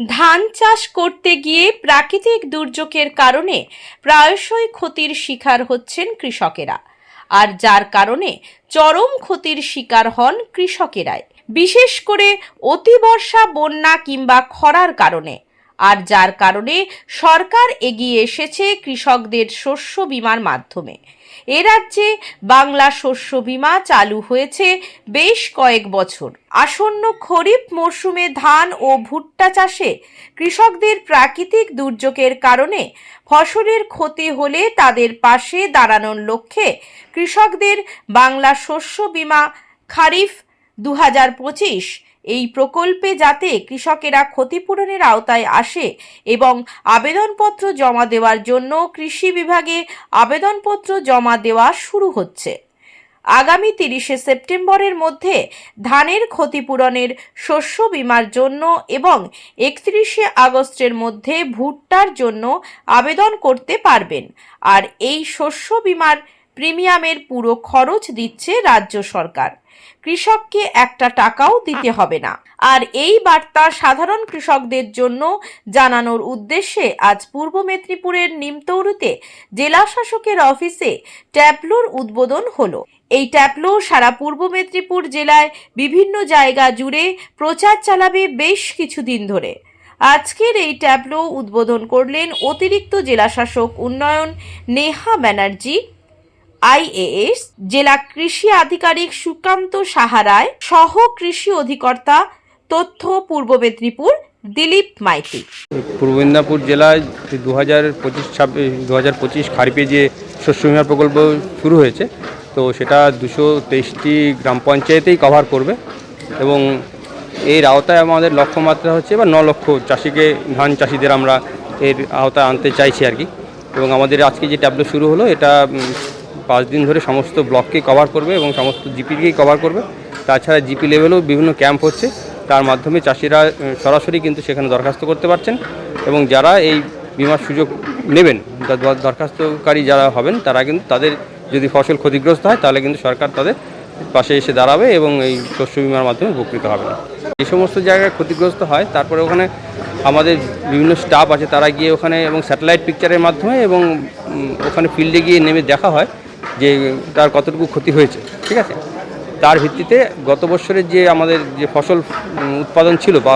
ধান চাষ করতে গিয়ে প্রাকৃতিক দুর্যোগের কারণে প্রায়শই ক্ষতির শিকার হচ্ছেন কৃষকেরা। আর যার কারণে চরম ক্ষতির শিকার হন কৃষকেরাই। বিশেষ করে অতিবর্ষা বন্যা কিংবা খরার কারণে। আর যার কারণে সরকার এগিয়ে এসেছে কৃষকদের শস্য বীমার মাধ্যমে। এ রাজ্যে বাংলা শস্য বীমা চালু হয়েছে বেশ কয়েক বছর। আসন্ন খরিফ মরশুমে ধান ও ভুট্টা চাষে কৃষকদের প্রাকৃতিক দুর্যোগের কারণে ফসলের ক্ষতি হলে তাদের পাশে দাঁড়ানোর লক্ষ্যে কৃষকদের বাংলা শস্য বীমা খারিফ দু হাজার পঁচিশ এই প্রকল্পে যাতে কৃষকেরা ক্ষতিপূরণের আওতায় আসে এবং আবেদনপত্র জমা দেওয়ার জন্য কৃষি বিভাগে আবেদনপত্র জমা দেওয়া শুরু হচ্ছে। আগামী তিরিশে সেপ্টেম্বরের মধ্যে ধানের ক্ষতিপূরণের শস্য বিমার জন্য এবং একত্রিশে আগস্টের মধ্যে ভুট্টার জন্য আবেদন করতে পারবেন। আর এই শস্য বীমার প্রিমিয়ামের পুরো খরচ দিচ্ছে রাজ্য সরকার। কৃষককে একটা টাকাও দিতে হবে না। আর এই বার্তা সাধারণ কৃষকদের জন্য জানানোর উদ্দেশ্যে আজ পূর্ব মেদিনীপুরের নিমতৌরুতে জেলা শাসকের অফিসে ট্যাবলোর উদ্বোধন হলো। এই ট্যাবলো সারা পূর্ব মেদিনীপুর জেলায় বিভিন্ন জায়গা জুড়ে প্রচার চালাবে বেশ কিছুদিন ধরে। আজকের এই ট্যাবলো উদ্বোধন করলেন অতিরিক্ত জেলাশাসক উন্নয়ন নেহা ব্যানার্জি। আইএএস, জেলা কৃষি আধিকারিক সুকান্ত সাহারায় সহ কৃষি অধিকর্তা, তথ্য পূর্ব মেদিনীপুর, দিলীপ মাইতি। পূর্ব মেদিনীপুর জেলায় দু হাজার পঁচিশ ছাব্বিশ দু হাজার পঁচিশ খারিফে যে শস্য বীমা প্রকল্প শুরু হয়েছে, তো সেটা দুশো তেইশটি গ্রাম পঞ্চায়েতেই কভার করবে এবং এর আওতায় আমাদের লক্ষ্যমাত্রা হচ্ছে বা ন লক্ষ চাষিকে, ধান চাষিদের আমরা এর আওতায় আনতে চাইছি আর কি। এবং আমাদের আজকে যে ট্যাবলো শুরু হলো, এটা পাঁচ দিন ধরে সমস্ত ব্লককে কভার করবে এবং সমস্ত জিপিকেই কভার করবে। তাছাড়া জিপি লেভেলেও বিভিন্ন ক্যাম্প হচ্ছে। তার মাধ্যমে চাষিরা সরাসরি কিন্তু সেখানে দরখাস্ত করতে পারছেন এবং যারা এই বিমার সুযোগ নেবেন দরখাস্তকারী যারা হবেন, তারা কিন্তু তাদের যদি ফসল ক্ষতিগ্রস্ত হয়, তাহলে কিন্তু সরকার তাদের পাশে এসে দাঁড়াবে এবং এই শস্য বিমার মাধ্যমে উপকৃত হবে। যে সমস্ত জায়গায় ক্ষতিগ্রস্ত হয়, তারপরে ওখানে আমাদের বিভিন্ন স্টাফ আছে, তারা গিয়ে ওখানে এবং স্যাটেলাইট পিকচারের মাধ্যমে এবং ওখানে ফিল্ডে গিয়ে নেমে দেখা হয়। যে তার কতটুকু ক্ষতি হয়েছে ঠিক আছে? তার ভিত্তিতে গত বছরের যে আমাদের যে ফসল উৎপাদন ছিল বা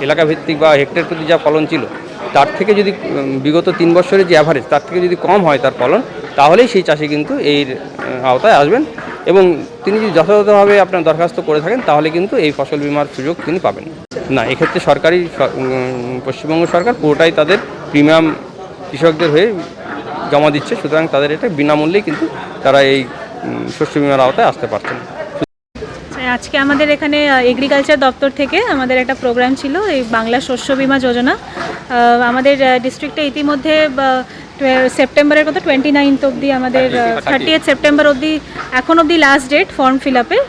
এলাকা ভিত্তিক বা হেক্টর প্রতি যা ফলন ছিল তার থেকে যদি বিগত তিন বছরের যে অ্যাভারেজ তার থেকে যদি কম হয় তার ফলন তাহলেই সেই চাষি কিন্তু আহ, আওতায় আসবেন এবং তিনি যদি যথাযথভাবে আপনার দরখাস্ত করে থাকেন তাহলে কিন্তু এই ফসল বিমার সুযোগ তিনি পাবেন। না এক্ষেত্রে সরকারি পশ্চিমবঙ্গ সরকার পুরোটাই তাদের প্রিমিয়াম কৃষকদের হয়ে জমা দিচ্ছে সুতরাং তাদের এটা বিনামূল্যেই কিন্তু তারা এই শস্য বিমার আওতায় আসতে পারছেন। আজকে আমাদের এখানে এগ্রিকালচার দপ্তর থেকে আমাদের একটা প্রোগ্রাম ছিল এই বাংলা শস্য বীমা যোজনা। আমাদের ডিস্ট্রিক্টে ইতিমধ্যে সেপ্টেম্বরের কত টোয়েন্টি নাইনথ অবধি আমাদের থার্টি এইট সেপ্টেম্বর অবধি এখন অবধি লাস্ট ডেট ফর্ম ফিল আপের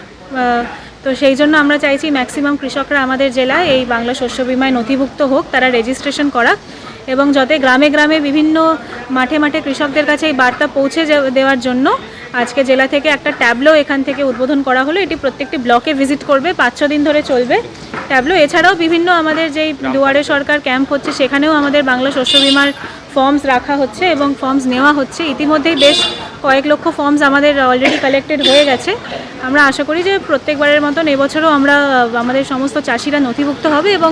তো সেই জন্য আমরা চাইছি ম্যাক্সিমাম কৃষকরা আমাদের জেলায় এই বাংলা শস্য বীমায় নথিভুক্ত হোক তারা রেজিস্ট্রেশন করা এবং যাতে গ্রামে গ্রামে বিভিন্ন মাঠে মাঠে কৃষকদের কাছে এই বার্তা পৌঁছে দেওয়ার জন্য আজকে জেলা থেকে একটা ট্যাবলো এখান থেকে উদ্বোধন করা হলো। এটি প্রত্যেকটি ব্লকে ভিজিট করবে, পাঁচ ছ দিন ধরে চলবে। ট্যাবলো এছাড়াও বিভিন্ন আমাদের যেই দুয়ারে সরকার ক্যাম্প হচ্ছে, সেখানেও আমাদের বাংলা শস্য বিমার ফর্মস রাখা হচ্ছে এবং ফর্মস নেওয়া হচ্ছে। ইতিমধ্যেই বেশ কয়েক লক্ষ ফর্মস আমাদের অলরেডি কালেক্টেড হয়ে গেছে। আমরা আশা করি যে প্রত্যেকবারের মতন এবছরও আমরা, আমাদের সমস্ত চাষিরা নথিভুক্ত হবে এবং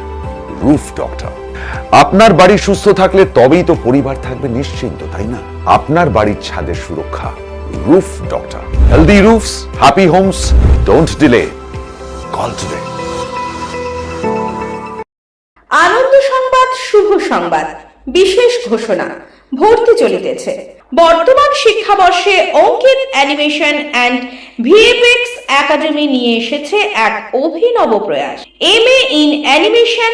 রুফ ডক্টর আপনার বাড়ি সুস্থ থাকলে তবেই তো পরিবার থাকবে নিশ্চিন্ত, তাই না? আপনার বাড়ির ছাদের সুরক্ষা roof doctor healthy roofs happy homes don't delay call today আনন্দ সংবাদ, শুভ সংবাদ, বিশেষ ঘোষণা, ভর্তি চলিতেছে। বর্তমান শিক্ষাবর্ষে Ankit animation and VFX academy নিয়ে এসেছে এক অভিনব প্রয়াস। M A in animation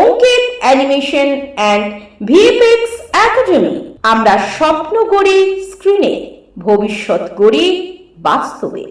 Ankit animation and VFX academy. আমরা স্বপ্ন করি স্ক্রিনে ভবিষ্যৎ গড়ি বাস্তবে।